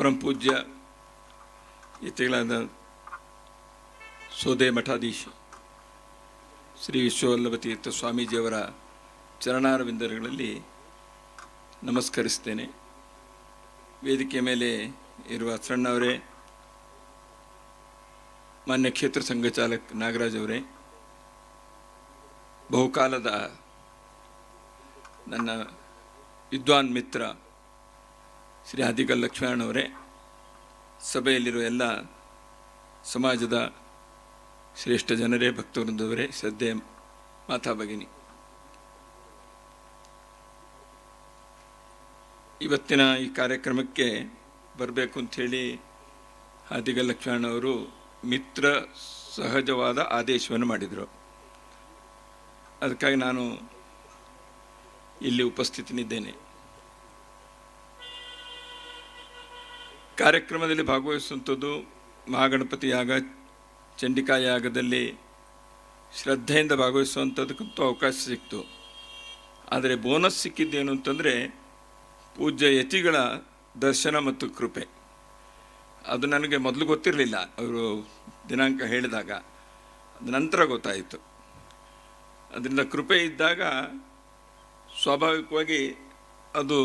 ಪರಂ ಪೂಜ್ಯ ಇತಿಗಳಾದ ಸೋದೆ ಮಠಾಧೀಶ ಶ್ರೀ ವಿಶ್ವವಲ್ಲಭ ತೀರ್ಥ ಸ್ವಾಮೀಜಿಯವರ ಚರಣಾರವಿಂದಗಳಲ್ಲಿ ನಮಸ್ಕರಿಸ್ತೇನೆ. ವೇದಿಕೆ ಮೇಲೆ ಇರುವ ಸಣ್ಣವರೇ ಮಾನ್ಯ ಕ್ಷೇತ್ರ ಸಂಘ ಚಾಲಕ್ ನಾಗರಾಜ್ ಅವರೇ, ಬಹುಕಾಲದ ನನ್ನ ವಿದ್ವಾನ್ ಮಿತ್ರ ಶ್ರೀ ಆದಿಕಲ್ ಲಕ್ಷ್ಮಣವರೇ ಸಭೆಯಲ್ಲಿರುವ ಎಲ್ಲ ಸಮಾಜದ ಶ್ರೇಷ್ಠ ಜನರೇ ಭಕ್ತವೃಂದವರೇ ಶ್ರದ್ಧೆ ಮಾತಾ ಭಗಿನಿ. ಇವತ್ತಿನ ಈ ಕಾರ್ಯಕ್ರಮಕ್ಕೆ ಬರಬೇಕು ಅಂಥೇಳಿ ಆದಿಗ ಲಕ್ಷ್ಮಣವರು ಮಿತ್ರ ಸಹಜವಾದ ಆದೇಶವನ್ನು ಮಾಡಿದರು. ಅದಕ್ಕಾಗಿ ನಾನು ಇಲ್ಲಿ ಉಪಸ್ಥಿತನಿದ್ದೇನೆ. ಕಾರ್ಯಕ್ರಮದಲ್ಲಿ ಭಾಗವಹಿಸುವಂಥದ್ದು ಮಹಾಗಣಪತಿ ಯಾಗ ಚಂಡಿಕಾ ಯಾಗದಲ್ಲಿ ಶ್ರದ್ಧೆಯಿಂದ ಭಾಗವಹಿಸುವಂಥದ್ದಕ್ಕಂತೂ ಅವಕಾಶ ಸಿಕ್ತು. ಆದರೆ ಬೋನಸ್ ಸಿಕ್ಕಿದ್ದೇನು ಅಂತಂದರೆ ಪೂಜ್ಯ ಯತಿಗಳ ದರ್ಶನ ಮತ್ತು ಕೃಪೆ. ಅದು ನನಗೆ ಮೊದಲು ಗೊತ್ತಿರಲಿಲ್ಲ, ಅವರು ದಿನಾಂಕ ಹೇಳಿದಾಗ. ಅದು ನಂತರ ಗೊತ್ತಾಯಿತು. ಅದರಿಂದ ಕೃಪೆ ಇದ್ದಾಗ ಸ್ವಾಭಾವಿಕವಾಗಿ ಅದು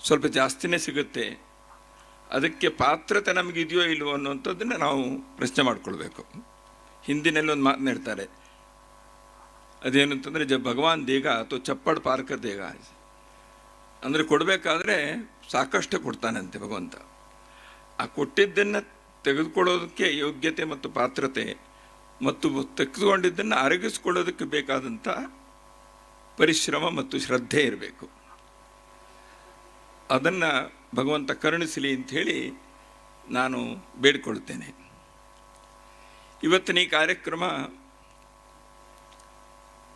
ಸ್ವಲ್ಪ ಜಾಸ್ತಿನೇ ಸಿಗುತ್ತೆ. ಅದಕ್ಕೆ ಪಾತ್ರತೆ ನಮಗೆ ಇದೆಯೋ ಇಲ್ವೋ ಅನ್ನುವಂಥದ್ದನ್ನು ನಾವು ಪ್ರಶ್ನೆ ಮಾಡಿಕೊಳ್ಬೇಕು. ಹಿಂದಿನಲ್ಲಿ ಒಂದು ಮಾತು ಹೇಳ್ತಾರೆ, ಅದೇನು ಅಂತಂದರೆ, ಜ ಭಗವಾನ್ ದೇಗ ಅಥವಾ ಚಪ್ಪಡ್ ಪಾರ್ಕ ದೇಗ. ಅಂದರೆ ಕೊಡಬೇಕಾದ್ರೆ ಸಾಕಷ್ಟು ಕೊಡ್ತಾನಂತೆ ಭಗವಂತ. ಆ ಕೊಟ್ಟಿದ್ದನ್ನು ತೆಗೆದುಕೊಳ್ಳೋದಕ್ಕೆ ಯೋಗ್ಯತೆ ಮತ್ತು ಪಾತ್ರತೆ ಮತ್ತು ತೆಗೆದುಕೊಂಡಿದ್ದನ್ನು ಅರಗಿಸ್ಕೊಳ್ಳೋದಕ್ಕೆ ಬೇಕಾದಂಥ ಪರಿಶ್ರಮ ಮತ್ತು ಶ್ರದ್ಧೆ ಇರಬೇಕು. ಅದನ್ನು ಭಗವಂತ ಕರುಣಿಸಲಿ ಅಂಥೇಳಿ ನಾನು ಬೇಡಿಕೊಳ್ಳುತ್ತೇನೆ ಇವತ್ತಿನ ಈ ಕಾರ್ಯಕ್ರಮ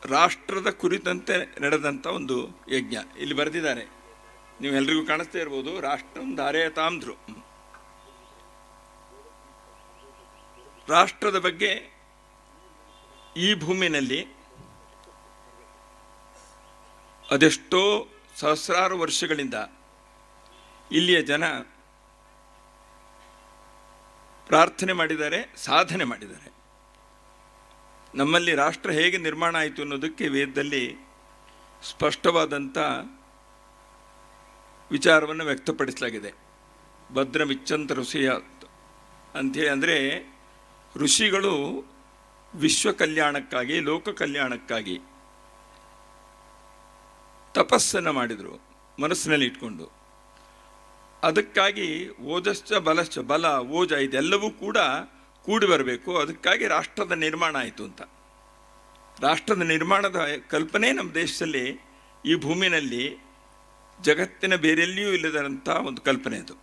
ರಾಷ್ಟ್ರದ ಕುರಿತಂತೆ ನಡೆದಂಥ ಒಂದು ಯಜ್ಞ. ಇಲ್ಲಿ ಬರೆದಿದ್ದಾರೆ. ನೀವು ಕಾಣಿಸ್ತಾ ಇರ್ಬೋದು, ರಾಷ್ಟ್ರಂ ಧಾರೆಯತಾಂಧ್ರು ರಾಷ್ಟ್ರದ ಬಗ್ಗೆ ಈ ಭೂಮಿನಲ್ಲಿ ಅದೆಷ್ಟೋ ಸಹಸ್ರಾರು ವರ್ಷಗಳಿಂದ ಇಲ್ಲಿಯ ಜನ ಪ್ರಾರ್ಥನೆ ಮಾಡಿದ್ದಾರೆ, ಸಾಧನೆ ಮಾಡಿದ್ದಾರೆ. ನಮ್ಮಲ್ಲಿ ರಾಷ್ಟ್ರ ಹೇಗೆ ನಿರ್ಮಾಣ ಆಯಿತು ಅನ್ನೋದಕ್ಕೆ ವೇದದಲ್ಲಿ ಸ್ಪಷ್ಟವಾದಂಥ ವಿಚಾರವನ್ನು ವ್ಯಕ್ತಪಡಿಸಲಾಗಿದೆ. ಭದ್ರಮಿಚ್ಚಂತ ಋಷಿಯ ಅಂಥೇಳಿ ಅಂದರೆ ಋಷಿಗಳು ವಿಶ್ವ ಕಲ್ಯಾಣಕ್ಕಾಗಿ, ಲೋಕ ಕಲ್ಯಾಣಕ್ಕಾಗಿ ತಪಸ್ಸನ್ನು ಮಾಡಿದರು, ಮನಸ್ಸಿನಲ್ಲಿ ಇಟ್ಕೊಂಡು. ಅದಕ್ಕಾಗಿ ಓಜಶ್ಚ ಬಲಶ್ಚ ಬಲ ಓಜ ಇದೆಲ್ಲವೂ ಕೂಡ ಕೂಡಿ ಬರಬೇಕು. ಅದಕ್ಕಾಗಿ ರಾಷ್ಟ್ರದ ನಿರ್ಮಾಣ ಆಯಿತು ಅಂತ. ರಾಷ್ಟ್ರದ ನಿರ್ಮಾಣದ ಕಲ್ಪನೆ ನಮ್ಮ ದೇಶದಲ್ಲಿ ಈ ಭೂಮಿನಲ್ಲಿ ಜಗತ್ತಿನ ಬೇರೆಲ್ಲಿಯೂ ಇಲ್ಲದಂಥ ಒಂದು ಕಲ್ಪನೆ ಅದು.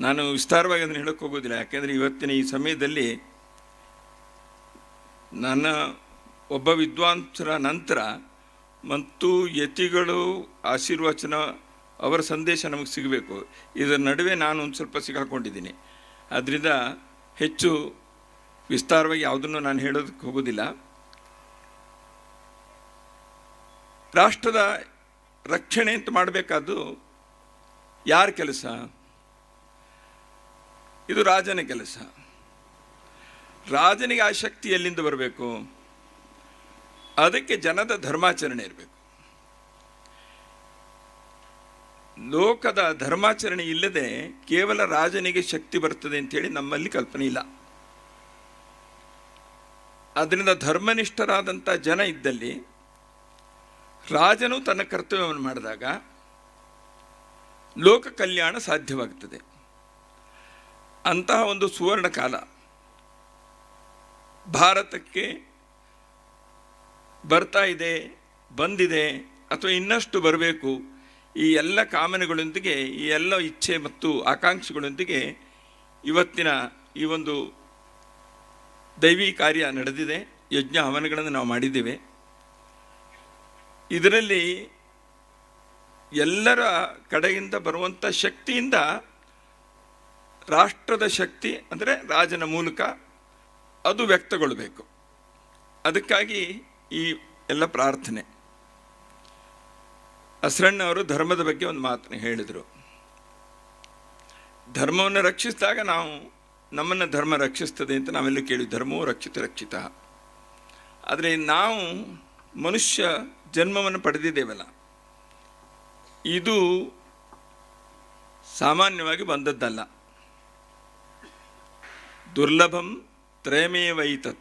ನಾನು ವಿಸ್ತಾರವಾಗಿ ಅದನ್ನು ಹೇಳಕ್ಕೆ ಹೋಗೋದಿಲ್ಲ ಯಾಕೆಂದರೆ ಇವತ್ತಿನ ಈ ಸಮಯದಲ್ಲಿ ನನ್ನ ಒಬ್ಬ ವಿದ್ವಾಂಸರ ನಂತರ ಮತ್ತು ಯತಿಗಳು ಆಶೀರ್ವಚನ ಅವರ ಸಂದೇಶ ನಮಗೆ ಸಿಗಬೇಕು. ಇದರ ನಡುವೆ ನಾನು ಒಂದು ಸ್ವಲ್ಪ ಸಿಗಾಕೊಂಡಿದ್ದೀನಿ. ಅದರಿಂದ ಹೆಚ್ಚು ವಿಸ್ತಾರವಾಗಿ ಯಾವುದನ್ನು ನಾನು ಹೇಳೋದಕ್ಕೆ ಹೋಗೋದಿಲ್ಲ. ರಾಷ್ಟ್ರದ ರಕ್ಷಣೆ ಅಂತ ಮಾಡಬೇಕಾದ್ದು ಯಾರ ಕೆಲಸ? ಇದು ರಾಜನ ಕೆಲಸ. ರಾಜನಿಗೆ ಆ ಶಕ್ತಿ ಎಲ್ಲಿಂದ ಬರಬೇಕು? ಅದಕ್ಕೆ ಜನದ ಧರ್ಮಾಚರಣೆ ಇರಬೇಕು. ಲೋಕದ ಧರ್ಮಾಚರಣೆ ಇಲ್ಲದೆ ಕೇವಲ ರಾಜನಿಗೆ ಶಕ್ತಿ ಬರ್ತದೆ ಅಂತೇಳಿ ನಮ್ಮಲ್ಲಿ ಕಲ್ಪನೆ ಇಲ್ಲ. ಅದರಿಂದ ಧರ್ಮನಿಷ್ಠರಾದಂಥ ಜನ ಇದ್ದಲ್ಲಿ ರಾಜನು ತನ್ನ ಕರ್ತವ್ಯವನ್ನು ಮಾಡಿದಾಗ ಲೋಕ ಕಲ್ಯಾಣ ಸಾಧ್ಯವಾಗ್ತದೆ. ಅಂತಹ ಒಂದು ಸುವರ್ಣ ಕಾಲ ಭಾರತಕ್ಕೆ ಬರ್ತಾ ಇದೆ, ಬಂದಿದೆ ಅಥವಾ ಇನ್ನಷ್ಟು ಬರಬೇಕು ಈ ಎಲ್ಲ ಕಾಮನೆಗಳೊಂದಿಗೆ, ಈ ಎಲ್ಲ ಇಚ್ಛೆ ಮತ್ತು ಆಕಾಂಕ್ಷೆಗಳೊಂದಿಗೆ ಇವತ್ತಿನ ಈ ಒಂದು ದೈವಿ ಕಾರ್ಯ ನಡೆದಿದೆ, ಯಜ್ಞ ಹವನಗಳನ್ನು ನಾವು ಮಾಡಿದ್ದೇವೆ. ಇದರಲ್ಲಿ ಎಲ್ಲರ ಕಡೆಯಿಂದ ಬರುವಂಥ ಶಕ್ತಿಯಿಂದ ರಾಷ್ಟ್ರದ ಶಕ್ತಿ, ಅಂದರೆ ರಾಜನ ಮೂಲಕ ಅದು ವ್ಯಕ್ತಗೊಳ್ಳಬೇಕು ಅದಕ್ಕಾಗಿ ಈ ಎಲ್ಲ ಪ್ರಾರ್ಥನೆ. ಅಸ್ರಣ್ಣ ಅವರು ಧರ್ಮದ ಬಗ್ಗೆ ಒಂದು ಮಾತನ್ನು ಹೇಳಿದರು. ಧರ್ಮವನ್ನು ರಕ್ಷಿಸಿದಾಗ ನಾವು ನಮ್ಮನ್ನು ಧರ್ಮ ರಕ್ಷಿಸ್ತದೆ ಅಂತ ನಾವೆಲ್ಲ ಕೇಳಿ ಧರ್ಮವು ರಕ್ಷಿತ ರಕ್ಷಿತ. ಆದರೆ ನಾವು ಮನುಷ್ಯ ಜನ್ಮವನ್ನು ಪಡೆದಿದ್ದೇವಲ್ಲ. ಇದು ಸಾಮಾನ್ಯವಾಗಿ ಬಂದದ್ದಲ್ಲ. ದುರ್ಲಭಂ ತ್ರಯಮೇವೈತತ್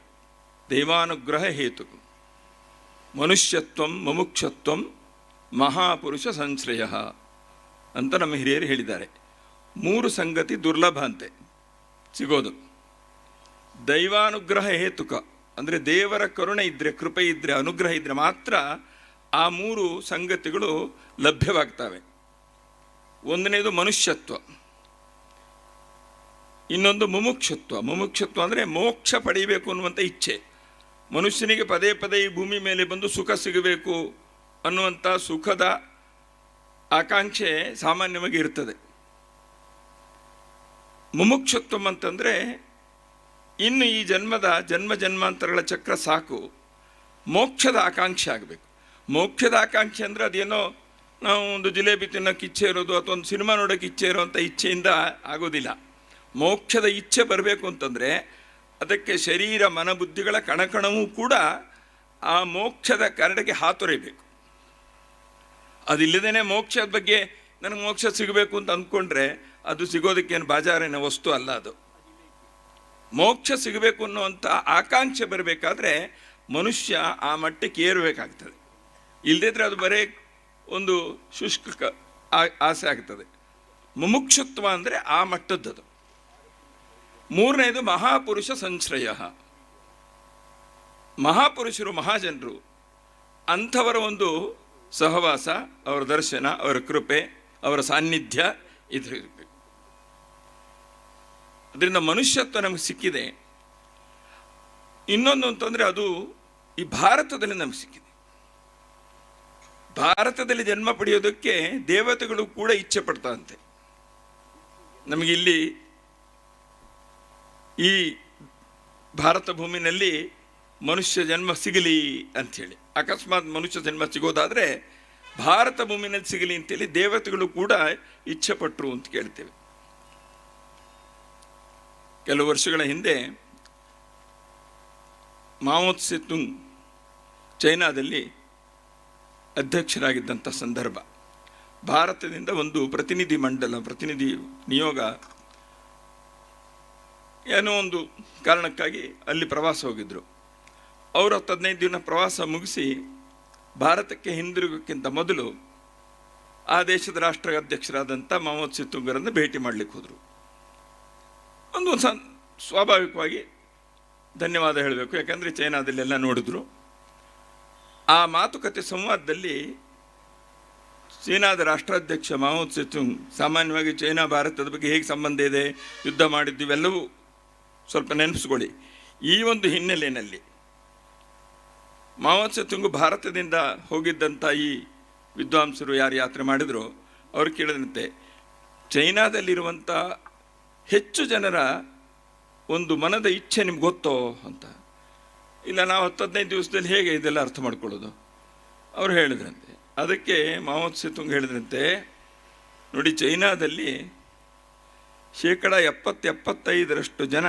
ದೈವಾನುಗ್ರಹ ಹೇತು ಮನುಷ್ಯತ್ವಂ ಮಮುಕ್ಷತ್ವಂ ಮಹಾಪುರುಷ ಸಂಶ್ರಯ ಅಂತ ನಮ್ಮ ಹಿರಿಯರು ಹೇಳಿದ್ದಾರೆ. ಮೂರು ಸಂಗತಿ ದುರ್ಲಭ ಅಂತೆ. ಸಿಗೋದು. ದೈವಾನುಗ್ರಹ ಹೇತುಕ, ಅಂದರೆ ದೇವರ ಕರುಣೆ ಇದ್ದರೆ ಕೃಪೆ ಇದ್ದರೆ ಅನುಗ್ರಹ ಇದ್ದರೆ ಮಾತ್ರ ಆ ಮೂರು ಸಂಗತಿಗಳು ಲಭ್ಯವಾಗ್ತವೆ. ಒಂದನೇದು ಮನುಷ್ಯತ್ವ. ಇನ್ನೊಂದು ಮುಮುಕ್ಷತ್ವ. ಮುಮುಕ್ಷತ್ವ ಅಂದರೆ ಮೋಕ್ಷ ಪಡೆಯಬೇಕು ಅನ್ನುವಂಥ ಇಚ್ಛೆ. ಮನುಷ್ಯನಿಗೆ ಪದೇ ಪದೇ ಈ ಭೂಮಿ ಮೇಲೆ ಬಂದು ಸುಖ ಸಿಗಬೇಕು ಅನ್ನುವಂಥ ಸುಖದ ಆಕಾಂಕ್ಷೆ ಸಾಮಾನ್ಯವಾಗಿ ಇರ್ತದೆ. ಮುಮುಕ್ಷತ್ವ ಅಂತಂದರೆ ಇನ್ನು ಈ ಜನ್ಮದ ಜನ್ಮ ಜನ್ಮಾಂತರಗಳ ಚಕ್ರ ಸಾಕು. ಮೋಕ್ಷದ ಆಕಾಂಕ್ಷೆ ಆಗಬೇಕು. ಮೋಕ್ಷದ ಆಕಾಂಕ್ಷೆ ಅಂದರೆ ಅದೇನೋ ನಾವು ಒಂದು ಜಿಲೇಬಿ ತಿನ್ನೋಕೆ ಇಚ್ಛೆ ಇರೋದು ಅಥವಾ ಒಂದು ಸಿನಿಮಾ ನೋಡೋಕೆ ಇಚ್ಛೆ ಇರೋವಂಥ ಇಚ್ಛೆಯಿಂದ ಆಗೋದಿಲ್ಲ. ಮೋಕ್ಷದ ಇಚ್ಛೆ ಬರಬೇಕು ಅಂತಂದರೆ ಅದಕ್ಕೆ ಶರೀರ ಮನಬುದ್ಧಿಗಳ ಕಣಕಣವೂ ಕೂಡ ಆ ಮೋಕ್ಷದ ಕರಡಿಗೆ ಹಾತೊರೆಯಬೇಕು. ಅದಿಲ್ಲದೇ ಮೋಕ್ಷದ ಬಗ್ಗೆ ನನಗೆ ಮೋಕ್ಷ ಸಿಗಬೇಕು ಅಂತ ಅಂದ್ಕೊಂಡ್ರೆ ಅದು ಸಿಗೋದಕ್ಕೇನು ಬಾಜಾರಿನ ವಸ್ತು ಅಲ್ಲ ಅದು. ಮೋಕ್ಷ ಸಿಗಬೇಕು ಅನ್ನುವಂಥ ಆಕಾಂಕ್ಷೆ ಬರಬೇಕಾದ್ರೆ ಮನುಷ್ಯ ಆ ಮಟ್ಟಕ್ಕೆ ಏರಬೇಕಾಗ್ತದೆ. ಇಲ್ಲದಿದ್ದರೆ ಅದು ಬರೀ ಒಂದು ಶುಷ್ಕ ಆಸೆ ಆಗ್ತದೆ. ಮುಮುಕ್ಷತ್ವ ಅಂದರೆ ಆ ಮಟ್ಟದ್ದದು. ಮೂರನೇದು ಮಹಾಪುರುಷ ಸಂಶ್ರಯ. ಮಹಾಪುರುಷರು ಮಹಾಜನರು ಅಂಥವರ ಒಂದು ಸಹವಾಸ, ಅವರ ದರ್ಶನ, ಅವರ ಕೃಪೆ, ಅವರ ಸಾನ್ನಿಧ್ಯ ಇರಬೇಕು ಅದರಿಂದ ಮನುಷ್ಯತ್ವ ನಮಗೆ ಸಿಕ್ಕಿದೆ. ಇನ್ನೊಂದು ಅಂತಂದರೆ ಅದು ಈ ಭಾರತದಲ್ಲಿ ನಮಗೆ ಸಿಕ್ಕಿದೆ. ಭಾರತದಲ್ಲಿ ಜನ್ಮ ಪಡೆಯೋದಕ್ಕೆ ದೇವತೆಗಳು ಕೂಡ ಇಚ್ಛೆ ಪಡ್ತಾರಂತೆ. ನಮಗಿಲ್ಲಿ ಈ ಭಾರತ ಭೂಮಿನಲ್ಲಿ ಮನುಷ್ಯ ಜನ್ಮ ಸಿಗಲಿ ಅಂಥೇಳಿ. ಅಕಸ್ಮಾತ್ ಮನುಷ್ಯ ಜನ್ಮ ಸಿಗೋದಾದರೆ ಭಾರತ ಭೂಮಿನಲ್ಲಿ ಸಿಗಲಿ ಅಂತೇಳಿ ದೇವತೆಗಳು ಕೂಡ ಇಚ್ಛೆ ಪಟ್ಟರು ಅಂತ ಕೇಳ್ತೇವೆ. ಕೆಲವು ವರ್ಷಗಳ ಹಿಂದೆ ಮಾವೋತ್ ಸೆತುಂಗ್ ಚೈನಾದಲ್ಲಿ ಅಧ್ಯಕ್ಷರಾಗಿದ್ದಂಥ ಸಂದರ್ಭ. ಭಾರತದಿಂದ ಒಂದು ಪ್ರತಿನಿಧಿ ಮಂಡಲ, ಪ್ರತಿನಿಧಿ ನಿಯೋಗ ಏನೋ ಒಂದು ಕಾರಣಕ್ಕಾಗಿ ಅಲ್ಲಿ ಪ್ರವಾಸ ಹೋಗಿದ್ದರು ಅವರು ಹತ್ತು ಹದಿನೈದು ದಿನ ಪ್ರವಾಸ ಮುಗಿಸಿ ಭಾರತಕ್ಕೆ ಹಿಂದಿರುಗೋಕ್ಕಿಂತ ಮೊದಲು ಆ ದೇಶದ ರಾಷ್ಟ್ರ ಅಧ್ಯಕ್ಷರಾದಂಥ ಮೊಹಮ್ಮದ್ ಸಿತ್ತುಂಗರನ್ನು ಭೇಟಿ ಮಾಡಲಿಕ್ಕೆ ಹೋದರು. ಒಂದು ಸ, ಸ್ವಾಭಾವಿಕವಾಗಿ ಧನ್ಯವಾದ ಹೇಳಬೇಕು. ಯಾಕಂದರೆ ಚೈನಾದಲ್ಲೆಲ್ಲ ನೋಡಿದ್ರು. ಆ ಮಾತುಕತೆ ಸಂವಾದದಲ್ಲಿ ಚೀನಾದ ರಾಷ್ಟ್ರಾಧ್ಯಕ್ಷ ಮಹಮ್ಮದ್ ಸೆತುಂಗ್ ಸಾಮಾನ್ಯವಾಗಿ ಚೈನಾ, ಭಾರತದ ಬಗ್ಗೆ ಹೇಗೆ ಸಂಬಂಧ ಇದೆ, ಯುದ್ಧ ಮಾಡಿದ್ದು ಇವೆಲ್ಲವೂ ಸ್ವಲ್ಪ ನೆನಪಿಸ್ಕೊಳ್ಳಿ. ಈ ಒಂದು ಹಿನ್ನೆಲೆಯಲ್ಲಿ ಮಾವೋತ್ ತುಂಗು ಭಾರತದಿಂದ ಹೋಗಿದ್ದಂಥ ಈ ವಿದ್ವಾಂಸರು ಯಾರು ಯಾತ್ರೆ ಮಾಡಿದ್ರು, ಅವ್ರು ಕೇಳಿದಂತೆ ಚೈನಾದಲ್ಲಿರುವಂಥ ಹೆಚ್ಚು ಜನರ ಒಂದು ಮನದ ಇಚ್ಛೆ ನಿಮ್ಗೆ ಗೊತ್ತೋ ಅಂತ. ಇಲ್ಲ, ನಾವು ಹತ್ತು ಹದಿನೈದು ದಿವಸದಲ್ಲಿ ಹೇಗೆ ಇದೆಲ್ಲ ಅರ್ಥ ಮಾಡ್ಕೊಳ್ಳೋದು? ಅವ್ರು ಹೇಳಿದ್ರಂತೆ. ಅದಕ್ಕೆ ಮಹಮ್ಮದ್ ಸೆತುಂಗ್ ಹೇಳಿದ್ರಂತೆ, ನೋಡಿ ಚೈನಾದಲ್ಲಿ ಶೇಕಡ ಎಪ್ಪತ್ತು ಎಪ್ಪತ್ತೈದರಷ್ಟು ಜನ,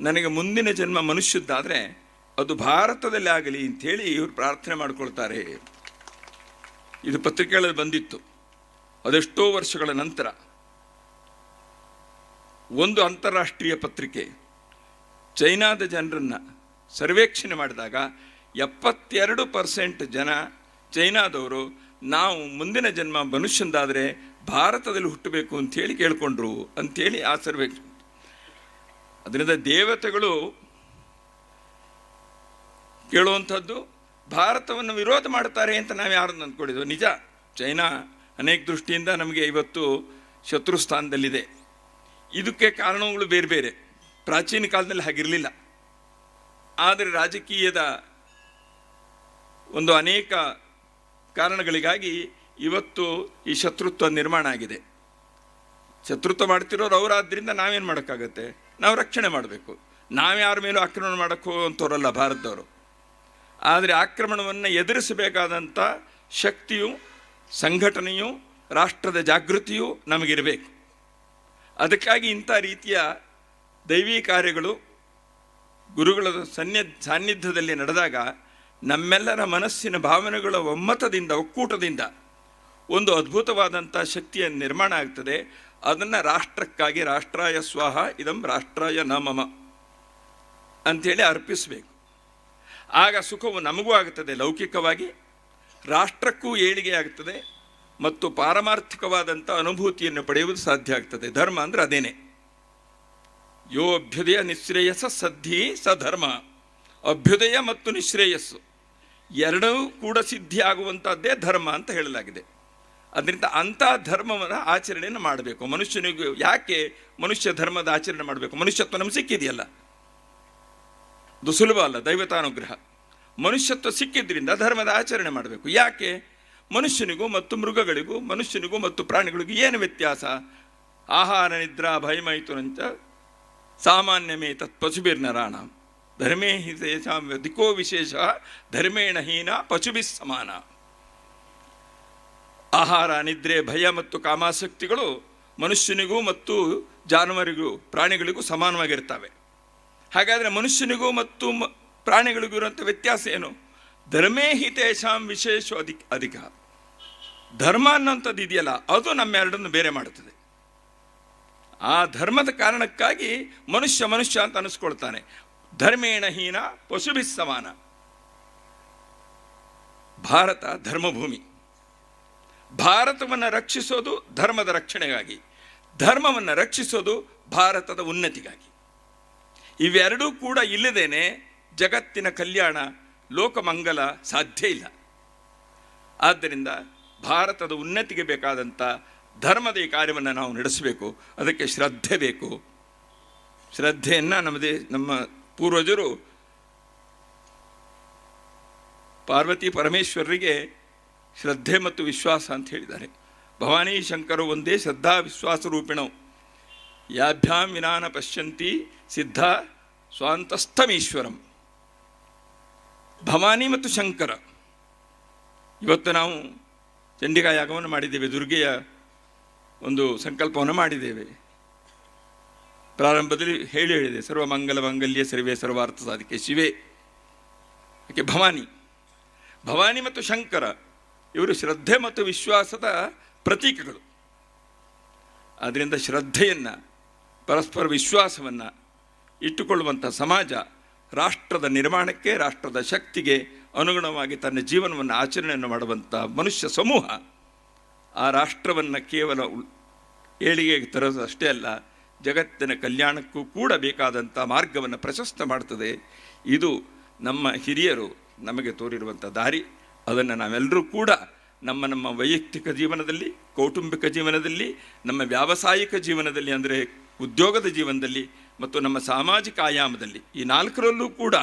ನನಗೆ ಮುಂದಿನ ಜನ್ಮ ಮನುಷ್ಯದ್ದಾದರೆ ಅದು ಭಾರತದಲ್ಲಿ ಆಗಲಿ ಅಂಥೇಳಿ ಇವರು ಪ್ರಾರ್ಥನೆ ಮಾಡಿಕೊಳ್ತಾರೆ. ಇದು ಪತ್ರಿಕೆಗಳಲ್ಲಿ ಬಂದಿತ್ತು. ಅದೆಷ್ಟೋ ವರ್ಷಗಳ ನಂತರ. ಒಂದು ಅಂತಾರಾಷ್ಟ್ರೀಯ ಪತ್ರಿಕೆ. ಚೈನಾದ ಜನರನ್ನು ಸರ್ವೇಕ್ಷಣೆ ಮಾಡಿದಾಗ ಎಪ್ಪತ್ತೆರಡು ಪರ್ಸೆಂಟ್ ಜನ ಚೈನಾದವರು ನಾವು ಮುಂದಿನ ಜನ್ಮ ಮನುಷ್ಯಂದಾದರೆ ಭಾರತದಲ್ಲಿ ಹುಟ್ಟಬೇಕು ಅಂಥೇಳಿ ಕೇಳಿಕೊಂಡ್ರು ಅಂಥೇಳಿ ಆ ಸರ್ವೇಕ್ಷಣೆ. ಅದರಿಂದ ದೇವತೆಗಳು ಕೇಳುವಂಥದ್ದು, ಭಾರತವನ್ನು ವಿರೋಧ ಮಾಡ್ತಾರೆ ಅಂತ ನಾವು ಯಾರನ್ನು ಅಂದ್ಕೊಂಡಿದ್ವು? ನಿಜ. ಚೈನಾ ಅನೇಕ ದೃಷ್ಟಿಯಿಂದ ನಮಗೆ ಇವತ್ತು ಶತ್ರು ಸ್ಥಾನದಲ್ಲಿದೆ. ಇದಕ್ಕೆ ಕಾರಣಗಳು ಬೇರೆ ಬೇರೆ. ಪ್ರಾಚೀನ ಕಾಲದಲ್ಲಿ ಹಾಗಿರಲಿಲ್ಲ. ಆದರೆ ರಾಜಕೀಯದ ಒಂದು ಅನೇಕ ಕಾರಣಗಳಿಗಾಗಿ ಇವತ್ತು ಈ ಶತ್ರುತ್ವ ನಿರ್ಮಾಣ ಆಗಿದೆ. ಶತ್ರುತ್ವ ಮಾಡ್ತಿರೋರು ಅವರಾದ್ರಿಂದ ನಾವೇನು ಮಾಡೋಕ್ಕಾಗತ್ತೆ? ನಾವು ರಕ್ಷಣೆ ಮಾಡಬೇಕು. ನಾವು ಯಾರ ಮೇಲೂ ಆಕ್ರಮಣ ಮಾಡೋಕ್ಕೆ ಹೋಗುವಂಥವ್ರಲ್ಲ ಭಾರತದವರು. ಆದರೆ ಆಕ್ರಮಣವನ್ನು ಎದುರಿಸಬೇಕಾದಂಥ ಶಕ್ತಿಯು, ಸಂಘಟನೆಯು, ರಾಷ್ಟ್ರದ ಜಾಗೃತಿಯು ನಮಗಿರಬೇಕು. ಅದಕ್ಕಾಗಿ ಇಂಥ ರೀತಿಯ ದೈವಿ ಕಾರ್ಯಗಳು ಗುರುಗಳ ಸನ್ನಿ, ಸಾನ್ನಿಧ್ಯದಲ್ಲಿ ನಡೆದಾಗ ನಮ್ಮೆಲ್ಲರ ಮನಸ್ಸಿನ ಭಾವನೆಗಳ ಒಮ್ಮತದಿಂದ, ಒಕ್ಕೂಟದಿಂದ ಒಂದು ಅದ್ಭುತವಾದಂಥ ಶಕ್ತಿಯ ನಿರ್ಮಾಣ ಆಗ್ತದೆ. ಅದನ್ನು ರಾಷ್ಟ್ರಕ್ಕಾಗಿ ರಾಷ್ಟ್ರಾಯ ಸ್ವಾಹ, ಇದಂ ರಾಷ್ಟ್ರಾಯ ನಮಮ ಅಂಥೇಳಿ ಅರ್ಪಿಸಬೇಕು. ಆಗ ಸುಖವು ನಮಗೂ ಆಗುತ್ತದೆ, ಲೌಕಿಕವಾಗಿ. ರಾಷ್ಟ್ರಕ್ಕೂ ಏಳಿಗೆ ಆಗುತ್ತದೆ ಮತ್ತು ಪಾರಮಾರ್ಥಿಕವಾದಂಥ ಅನುಭೂತಿಯನ್ನು ಪಡೆಯುವುದು ಸಾಧ್ಯ ಆಗ್ತದೆ. ಧರ್ಮ ಅಂದರೆ ಅದೇನೆ. ಯೋ ಅಭ್ಯುದಯ ನಿಶ್ರೇಯಸ ಸದ್ಧಿ ಸ ಧರ್ಮ. ಅಭ್ಯುದಯ ಮತ್ತು ನಿಶ್ರೇಯಸ್ಸು ಎರಡೂ ಕೂಡ ಸಿದ್ಧಿ ಆಗುವಂಥದ್ದೇ ಧರ್ಮ ಅಂತ ಹೇಳಲಾಗಿದೆ. ಅದರಿಂದ ಅಂಥ ಧರ್ಮವನ್ನು ಆಚರಣೆಯನ್ನು ಮಾಡಬೇಕು. ಮನುಷ್ಯನಿಗೂ ಯಾಕೆ ಮನುಷ್ಯ ಧರ್ಮದ ಆಚರಣೆ ಮಾಡಬೇಕು? ಮನುಷ್ಯತ್ವ ನಮ್ಗೆ ಸಿಕ್ಕಿದೆಯಲ್ಲ. ಅದು ಸುಲಭ ಅಲ್ಲ, ದೈವತಾನುಗ್ರಹ. ಮನುಷ್ಯತ್ವ ಸಿಕ್ಕಿದ್ರಿಂದ ಧರ್ಮದ ಆಚರಣೆ ಮಾಡಬೇಕು. ಯಾಕೆ? ಮನುಷ್ಯನಿಗೂ ಮತ್ತು ಮೃಗಗಳಿಗೂ, ಮನುಷ್ಯನಿಗೂ ಮತ್ತು ಪ್ರಾಣಿಗಳಿಗೂ ಏನು ವ್ಯತ್ಯಾಸ? ಆಹಾರ, ನಿದ್ರಾ ಭಯಮೈತುನಂಚ ಸಾಮಾನ್ಯಮೇ ತತ್ ಪಶುಭಿರ್ನರಾಣ ಧರ್ಮೇ ಹಿ ದಿಕೋ ವಿಶೇಷ ಧರ್ಮೇಣ ಹೀನ ಪಶುಭಿಸ್ ಸಮಾನ. ಆಹಾರ, ನಿದ್ರೆ, ಭಯ ಮತ್ತು ಕಾಮಾಸಕ್ತಿಗಳು ಮನುಷ್ಯನಿಗೂ ಮತ್ತು ಜಾನುವಾರಿಗೂ ಪ್ರಾಣಿಗಳಿಗೂ ಸಮಾನವಾಗಿರ್ತವೆ. ಹಾಗಾದರೆ ಮನುಷ್ಯನಿಗೂ ಮತ್ತು ಪ್ರಾಣಿಗಳಿಗೂ ಇರುವಂಥ ವ್ಯತ್ಯಾಸ ಏನು? ಧರ್ಮೇ ಹಿ ತೇಷಾಂ ವಿಶೇಷ ಅಧಿಕ ಅಧಿಕ. ಧರ್ಮ ಅನ್ನೋಂಥದ್ದು ಇದೆಯಲ್ಲ, ಅದು ನಮ್ಮೆರಡನ್ನು ಬೇರೆ ಮಾಡುತ್ತದೆ. ಆ ಧರ್ಮದ ಕಾರಣಕ್ಕಾಗಿ ಮನುಷ್ಯ ಮನುಷ್ಯ ಅಂತ ಅನಿಸ್ಕೊಳ್ತಾನೆ. ಧರ್ಮೇಣ ಹೀನ ಪಶುಭಿ ಸಮಾನ. ಭಾರತ ಧರ್ಮಭೂಮಿ. ಭಾರತವನ್ನು ರಕ್ಷಿಸೋದು ಧರ್ಮದ ರಕ್ಷಣೆಗಾಗಿ. ಧರ್ಮವನ್ನು ರಕ್ಷಿಸೋದು ಭಾರತದ ಉನ್ನತಿಗಾಗಿ. ಇವೆರಡೂ ಕೂಡ ಇಲ್ಲದೇನೆ ಜಗತ್ತಿನ ಕಲ್ಯಾಣ, ಲೋಕಮಂಗಲ ಸಾಧ್ಯ ಇಲ್ಲ. ಆದ್ದರಿಂದ ಭಾರತದ ಉನ್ನತಿಗೆ ಬೇಕಾದಂಥ ಧರ್ಮದ ಈ ಕಾರ್ಯವನ್ನು ನಾವು ನಡೆಸಬೇಕು. ಅದಕ್ಕೆ ಶ್ರದ್ಧೆ ಬೇಕು. ಶ್ರದ್ಧೆಯನ್ನು ನಮ್ಮದೇ, ನಮ್ಮ ಪೂರ್ವಜರು ಪಾರ್ವತಿ ಪರಮೇಶ್ವರರಿಗೆ ಶ್ರದ್ಧೆ ಮತ್ತು ವಿಶ್ವಾಸ ಅಂತ ಹೇಳಿದ್ದಾರೆ. ಭವಾನಿ ಶಂಕರು ಒಂದೇ ಶ್ರದ್ಧಾ ವಿಶ್ವಾಸ ರೂಪಿಣವು. ಯಾಭ್ಯಾಂ ವಿನಾನ ಪಶ್ಯಂತಿ ಸಿದ್ಧ ಸ್ವಾಂತಸ್ಥಮೀಶ್ವರಂ. ಭವಾನಿ ಮತ್ತು ಶಂಕರ. ಇವತ್ತು ನಾವು ಚಂಡಿಕಾ ಯಾಗವನ್ನು ಮಾಡಿದ್ದೇವೆ, ದುರ್ಗೆಯ ಒಂದು ಸಂಕಲ್ಪವನ್ನು ಮಾಡಿದ್ದೇವೆ. ಪ್ರಾರಂಭದಲ್ಲಿ ಹೇಳಿ ಹೇಳಿದೆ, ಸರ್ವ ಮಂಗಲ ಮಂಗಲ್ಯ ಸರ್ವೇ ಸರ್ವಾರ್ಥ ಸಾಧಿಕೆ ಶಿವೆ. ಯಾಕೆ ಭವಾನಿ? ಭವಾನಿ ಮತ್ತು ಶಂಕರ, ಇವರು ಶ್ರದ್ಧೆ ಮತ್ತು ವಿಶ್ವಾಸದ ಪ್ರತೀಕಗಳು. ಆದ್ದರಿಂದ ಶ್ರದ್ಧೆಯನ್ನು ಪರಸ್ಪರ ವಿಶ್ವಾಸವನ್ನು ಇಟ್ಟುಕೊಳ್ಳುವಂಥ ಸಮಾಜ ರಾಷ್ಟ್ರದ ನಿರ್ಮಾಣಕ್ಕೆ, ರಾಷ್ಟ್ರದ ಶಕ್ತಿಗೆ ಅನುಗುಣವಾಗಿ ತನ್ನ ಜೀವನವನ್ನು ಆಚರಣೆಯನ್ನು ಮಾಡುವಂಥ ಮನುಷ್ಯ ಸಮೂಹ ಆ ರಾಷ್ಟ್ರವನ್ನು ಕೇವಲ ಏಳಿಗೆಗೆ ತರೋದು ಅಷ್ಟೇ ಅಲ್ಲ, ಜಗತ್ತಿನ ಕಲ್ಯಾಣಕ್ಕೂ ಕೂಡ ಬೇಕಾದಂಥ ಮಾರ್ಗವನ್ನು ಪ್ರಶಸ್ತ ಮಾಡ್ತದೆ. ಇದು ನಮ್ಮ ಹಿರಿಯರು ನಮಗೆ ತೋರಿರುವಂಥ ದಾರಿ. ಅದನ್ನು ನಾವೆಲ್ಲರೂ ಕೂಡ ನಮ್ಮ ನಮ್ಮ ವೈಯಕ್ತಿಕ ಜೀವನದಲ್ಲಿ, ಕೌಟುಂಬಿಕ ಜೀವನದಲ್ಲಿ, ನಮ್ಮ ವ್ಯಾವಸಾಯಿಕ ಜೀವನದಲ್ಲಿ ಅಂದರೆ ಉದ್ಯೋಗದ ಜೀವನದಲ್ಲಿ ಮತ್ತು ನಮ್ಮ ಸಾಮಾಜಿಕ ಆಯಾಮದಲ್ಲಿ ಈ ನಾಲ್ಕರಲ್ಲೂ ಕೂಡ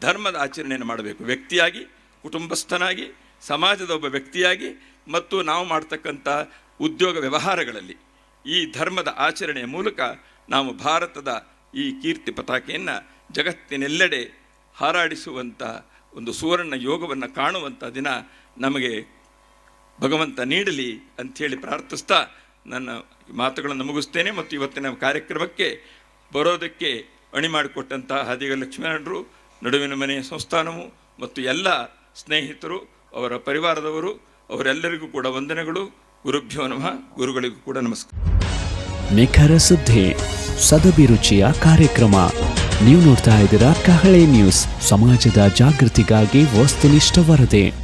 ಧರ್ಮದ ಆಚರಣೆಯನ್ನು ಮಾಡಬೇಕು. ವ್ಯಕ್ತಿಯಾಗಿ, ಕುಟುಂಬಸ್ಥನಾಗಿ, ಸಮಾಜದ ಒಬ್ಬ ವ್ಯಕ್ತಿಯಾಗಿ ಮತ್ತು ನಾವು ಮಾಡ್ತಕ್ಕಂಥ ಉದ್ಯೋಗ ವ್ಯವಹಾರಗಳಲ್ಲಿ ಈ ಧರ್ಮದ ಆಚರಣೆಯ ಮೂಲಕ ನಾವು ಭಾರತದ ಈ ಕೀರ್ತಿ ಪತಾಕೆಯನ್ನು ಜಗತ್ತಿನೆಲ್ಲೆಡೆ ಹಾರಾಡಿಸುವಂಥ ಒಂದು ಸುವರ್ಣ ಯೋಗವನ್ನು ಕಾಣುವಂಥ ದಿನ ನಮಗೆ ಭಗವಂತ ನೀಡಲಿ ಅಂಥೇಳಿ ಪ್ರಾರ್ಥಿಸ್ತಾ ನನ್ನ ಮಾತುಗಳನ್ನು ಮುಗಿಸ್ತೇನೆ ಮತ್ತು ಇವತ್ತಿನ ಕಾರ್ಯಕ್ರಮಕ್ಕೆ ಬರೋದಕ್ಕೆ ಅಣಿ ಮಾಡಿಕೊಟ್ಟಂಥ ಹಾದಿಗ ಲಕ್ಷ್ಮೀನಾರಾಯಣರು, ನಡುವಿನ ಮನೆಯ ಸಂಸ್ಥಾನವು ಮತ್ತು ಎಲ್ಲ ಸ್ನೇಹಿತರು, ಅವರ ಪರಿವಾರದವರು, ಅವರೆಲ್ಲರಿಗೂ ಕೂಡ ವಂದನೆಗಳು. ಗುರುಭ್ಯೋ ನಮಃ. ಗುರುಗಳಿಗೂ ಕೂಡ ನಮಸ್ಕಾರ. ನಿಖರ ಸುದ್ದಿ ಸದಭಿರುಚಿಯ ಕಾರ್ಯಕ್ರಮ. ನೀವು ನೋಡ್ತಾ ಇದ್ದೀರಾ ಕಹಳೆ ನ್ಯೂಸ್. ಸಮಾಜದ ಜಾಗೃತಿಗಾಗಿ ವಸ್ತುನಿಷ್ಠ ವರದಿ.